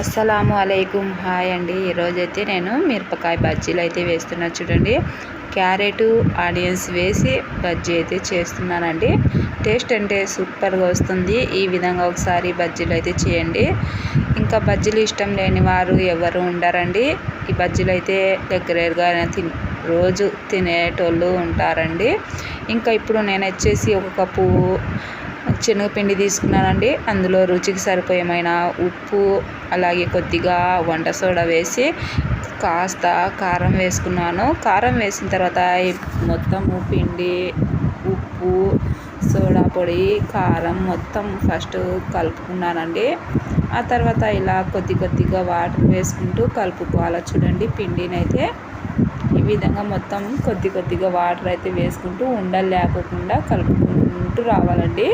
అస్సలాము అలైకుం. హాయ్ అండి. ఈరోజైతే నేను మిరపకాయ బజ్జీలు అయితే వేస్తున్నా చూడండి. క్యారెట్ ఆనియన్స్ వేసి బజ్జీ అయితే చేస్తున్నానండి. టేస్ట్ అంటే సూపర్గా వస్తుంది. ఈ విధంగా ఒకసారి బజ్జీలు అయితే చేయండి. ఇంకా బజ్జీలు ఇష్టం లేని వారు ఎవరు ఉండరండి. ఈ బజ్జీలు అయితే రెగ్యులర్గా తిన్ రోజు తినేటోళ్ళు ఉంటారండి. ఇంకా ఇప్పుడు నేను వచ్చేసి ఒక కప్పు శనగపిండి తీసుకున్నానండి. అందులో రుచికి సరిపోయేమైన ఉప్పు అలాగే కొద్దిగా వంట సోడా వేసి కాస్త కారం వేసుకున్నాను. కారం వేసిన తర్వాత మొత్తము పిండి ఉప్పు సోడా పొడి కారం మొత్తం ఫస్ట్ కలుపుకున్నానండి. ఆ తర్వాత ఇలా కొద్ది కొద్దిగా వాటర్ వేసుకుంటూ కలుపుకోవాలి చూడండి పిండిని అయితే విధంగా మొత్తం కొద్ది కొద్దిగా వాటర్ అయితే వేసుకుంటూ ఉండలు లేకుండా కలుపుకుంటూ రావాలండి.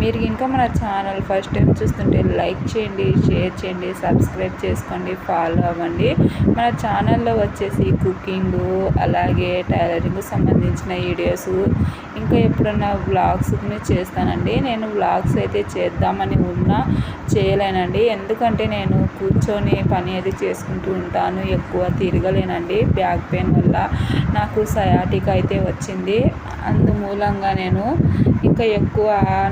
మీరు ఇంకా మన ఛానల్ ఫస్ట్ టైం చూస్తుంటే లైక్ చేయండి షేర్ చేయండి సబ్స్క్రైబ్ చేసుకోండి ఫాలో అవ్వండి. మన ఛానల్లో వచ్చేసి కుకింగ్ అలాగే టైలరింగ్ సంబంధించిన వీడియోస్ ఇంకా ఎప్పుడన్నా వ్లాగ్స్ చేస్తానండి. నేను వ్లాగ్స్ అయితే చేద్దామని ఉన్నా చేయలేనండి. ఎందుకంటే నేను కూర్చొని పని అది చేసుకుంటూ ఉంటాను ఎక్కువ తిరగలేనండి. బ్యాక్ పెయిన్ వల్ల నాకు సయాటిక్ అయితే వచ్చింది. అందుమూలంగా నేను ఇంకా ఎక్కువ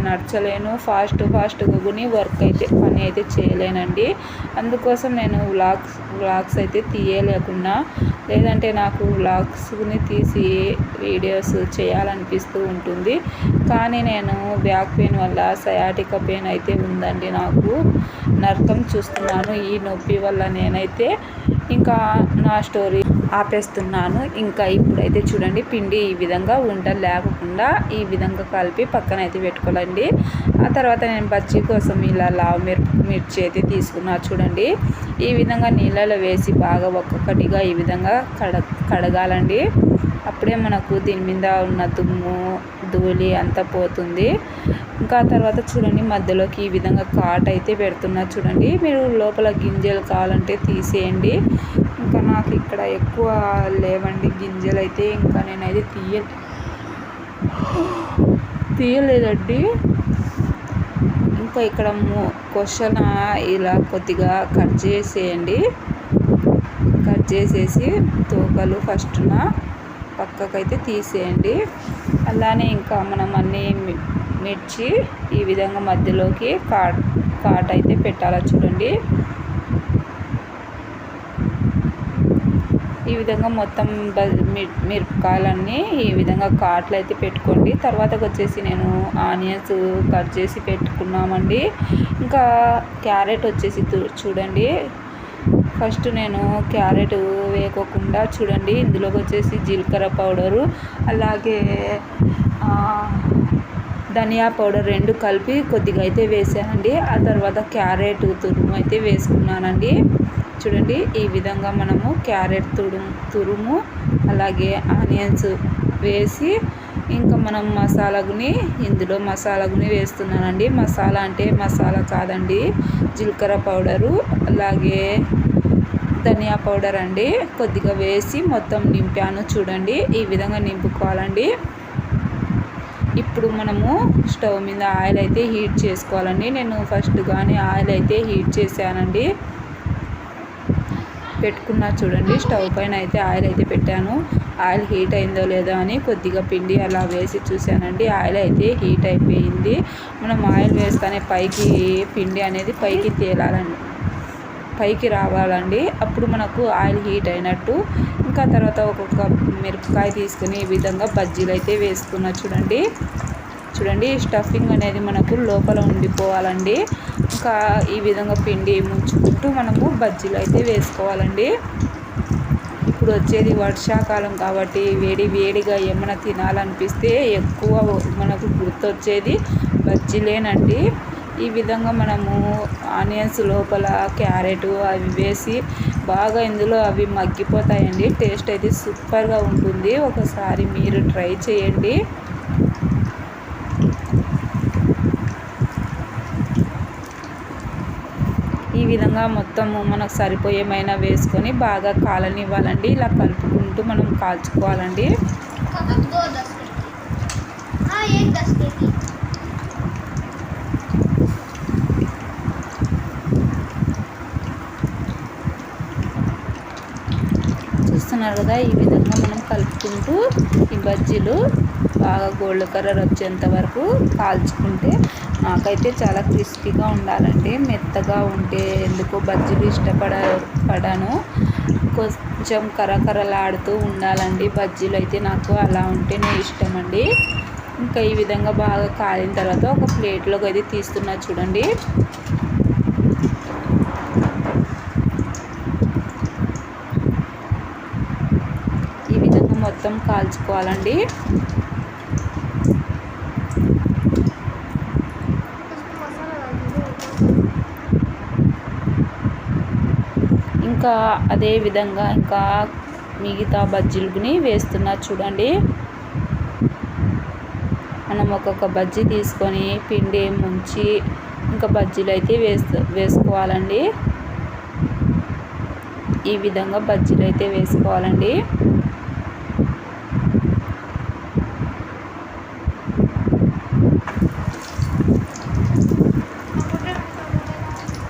నడచలేను. ఫాస్ట్ ఫాస్ట్గా కొని వర్క్ అయితే పని అయితే చేయలేనండి. అందుకోసం నేను వ్లాగ్స్ వ్లాగ్స్ అయితే తీయలేకున్నా. లేదంటే నాకు వ్లాగ్స్ని తీసి వీడియోస్ చేయాలనిపిస్తూ ఉంటుంది. కానీ నేను బ్యాక్ పెయిన్ వల్ల సయాటిక పెయిన్ అయితే ఉందండి నాకు. నరకం చూస్తున్నాను. ఈ నొప్పి వల్ల నేనైతే ఇంకా నా స్టోరీ ఆపేస్తున్నాను. ఇంకా ఇప్పుడైతే చూడండి పిండి ఈ విధంగా ఉండలు లేకుండా ఈ విధంగా కలిపి పక్కన అయితే పెట్టుకోవాలండి. ఆ తర్వాత నేను బజ్జీ కోసం ఇలా లావు మిర్ మిర్చి అయితే తీసుకున్నా చూడండి. ఈ విధంగా నీళ్ళలో వేసి బాగా ఒక్కొక్కటిగా ఈ విధంగా కడ కడగాలండి. అప్పుడే మనకు దీని మీద ఉన్న దుమ్ము ధూళి అంతా పోతుంది. ఇంకా తర్వాత చూడండి మధ్యలోకి ఈ విధంగా కాట్ అయితే పెడుతున్నా చూడండి. మీరు లోపల గింజలు కావాలంటే తీసేయండి. ఇంకా నాకు ఇక్కడ ఎక్కువ లేవండి గింజలు అయితే ఇంకా నేనైతే తీయ తీయలేదండి. ఇంకా ఇక్కడ క్వశ్చన్ ఇలా కొద్దిగా కట్ చేసేయండి. కట్ చేసేసి తోకలు ఫస్ట్న పక్కకైతే తీసేయండి. అలానే ఇంకా మనం అన్నీ మిర్చి ఈ విధంగా మధ్యలోకి కాట్ కాట్ అయితే పెట్టాలా చూడండి. ఈ విధంగా మొత్తం మిరపకాయలన్నీ ఈ విధంగా కాట్లు అయితే పెట్టుకోండి. తర్వాత వచ్చేసి నేను ఆనియన్స్ కట్ చేసి పెట్టుకున్నామండి. ఇంకా క్యారెట్ వచ్చేసి చూడండి. ఫస్ట్ నేను క్యారెట్ వేయకోకుండా చూడండి. ఇందులోకి వచ్చేసి జీలకర్ర పౌడరు అలాగే ధనియా పౌడర్ రెండు కలిపి కొద్దిగా అయితే వేసానండి. ఆ తర్వాత క్యారెట్ తురుము అయితే వేసుకున్నానండి. చూడండి ఈ విధంగా మనము క్యారెట్ తురుము తురుము అలాగే ఆనియన్స్ వేసి ఇంకా మనం మసాలాగుని ఇందులో మసాలాగుని వేస్తున్నానండి. మసాలా అంటే మసాలా కాదండి జీలకర్ర పౌడరు అలాగే ధనియా పౌడర్ అండి. కొద్దిగా వేసి మొత్తం నింపాను చూడండి ఈ విధంగా నింపుకోవాలండి. ఇప్పుడు మనము స్టవ్ మీద ఆయిల్ అయితే హీట్ చేసుకోవాలండి. నేను ఫస్ట్ కానీ ఆయిల్ అయితే హీట్ చేశానండి. పెట్టుకున్నా చూడండి. స్టవ్ పైన అయితే ఆయిల్ అయితే పెట్టాను. ఆయిల్ హీట్ అయిందో లేదో అని కొద్దిగా పిండి అలా వేసి చూశానండి. ఆయిల్ అయితే హీట్ అయిపోయింది. మనం ఆయిల్ వేస్తానే పైకి పిండి అనేది పైకి తేలాలండి. పైకి రావాలండి. అప్పుడు మనకు ఆయిల్ హీట్ అయినట్టు. ఇంకా తర్వాత ఒక్కొక్క మిరపకాయ తీసుకుని ఈ విధంగా బజ్జీలు అయితే వేసుకున్న చూడండి. చూడండి స్టఫింగ్ అనేది మనకు లోపల ఉండిపోవాలండి. ఇంకా ఈ విధంగా పిండి ముంచుకుంటూ మనము బజ్జీలు అయితే వేసుకోవాలండి. ఇప్పుడు వచ్చేది వర్షాకాలం కాబట్టి వేడి వేడిగా ఏమైనా తినాలనిపిస్తే ఎక్కువ మనకు గుర్తొచ్చేది బజ్జీలేనండి. ఈ విధంగా మనము ఆనియన్స్ లోపల క్యారెట్ అవి వేసి బాగా ఇందులో అవి మగ్గిపోతాయండి. టేస్ట్ అయితే సూపర్గా ఉంటుంది. ఒకసారి మీరు ట్రై చేయండి. విధంగా మొత్తము మనకు సరిపోయేమైనా వేసుకొని బాగా కాలనివ్వాలండి. ఇలా కలుపుకుంటూ మనం కాల్చుకోవాలండి. చూస్తున్నారు కదా ఈ విధంగా మనం కలుపుకుంటూ ఈ బజ్జీలు బాగా గోల్డ్ కలర్ వచ్చేంత వరకు కాల్చుకుంటే నాకైతే చాలా క్రిస్పీగా ఉండాలండి. మెత్తగా ఉంటే ఎందుకో బజ్జీలు ఇష్టపడ పడను. కొంచెం కరకరలాడుతూ ఉండాలండి. బజ్జీలు అయితే నాకు అలా ఉంటేనే ఇష్టం అండి ఇంకా ఈ విధంగా బాగా కాలిన తర్వాత ఒక ప్లేట్లోకి అయితే తీస్తున్నా చూడండి. ఈ విధంగా మొత్తం కాల్చుకోవాలండి. ఇంకా అదే విధంగా ఇంకా మిగతా బజ్జీలని వేస్తున్నారు చూడండి. మనం ఒక్కొక్క బజ్జీ తీసుకొని పిండి ముంచి ఇంకా బజ్జీలు అయితే వేస్తూ వేసుకోవాలండి. ఈ విధంగా బజ్జీలు అయితే వేసుకోవాలండి.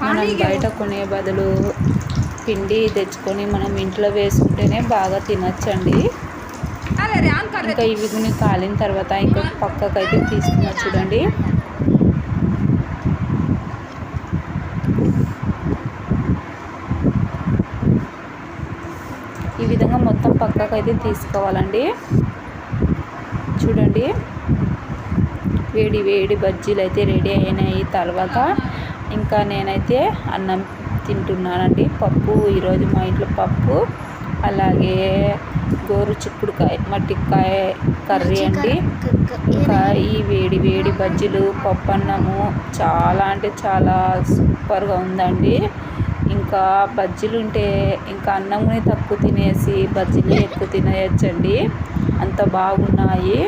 మనం బయట కొనే బదులు పిండి తెచ్చుకొని మనం ఇంట్లో వేసుకుంటేనే బాగా తినచ్చండి. ఇంకా ఇవి కాలిన తర్వాత ఇంకా పక్కకు అయితే తీసుకున్నా చూడండి. ఈ విధంగా మొత్తం పక్కకు అయితే తీసుకోవాలండి. చూడండి. వేడి వేడి బజ్జీలు అయితే రెడీ అయినాయి తర్వాత. ఇంకా నేనైతే అన్నం తింటున్నానండి. పప్పు ఈరోజు మా ఇంట్లో పప్పు అలాగే గోరు చిక్కుడుకాయ మట్టికాయ కర్రీ అండి. ఇంకా ఈ వేడి వేడి బజ్జీలు పప్పు అన్నము చాలా అంటే చాలా సూపర్గా ఉందండి. ఇంకా బజ్జీలు ఉంటే ఇంకా అన్నంని తక్కువ తినేసి బజ్జీలు ఎక్కువ తినేయచ్చండి. అంత బాగున్నాయి.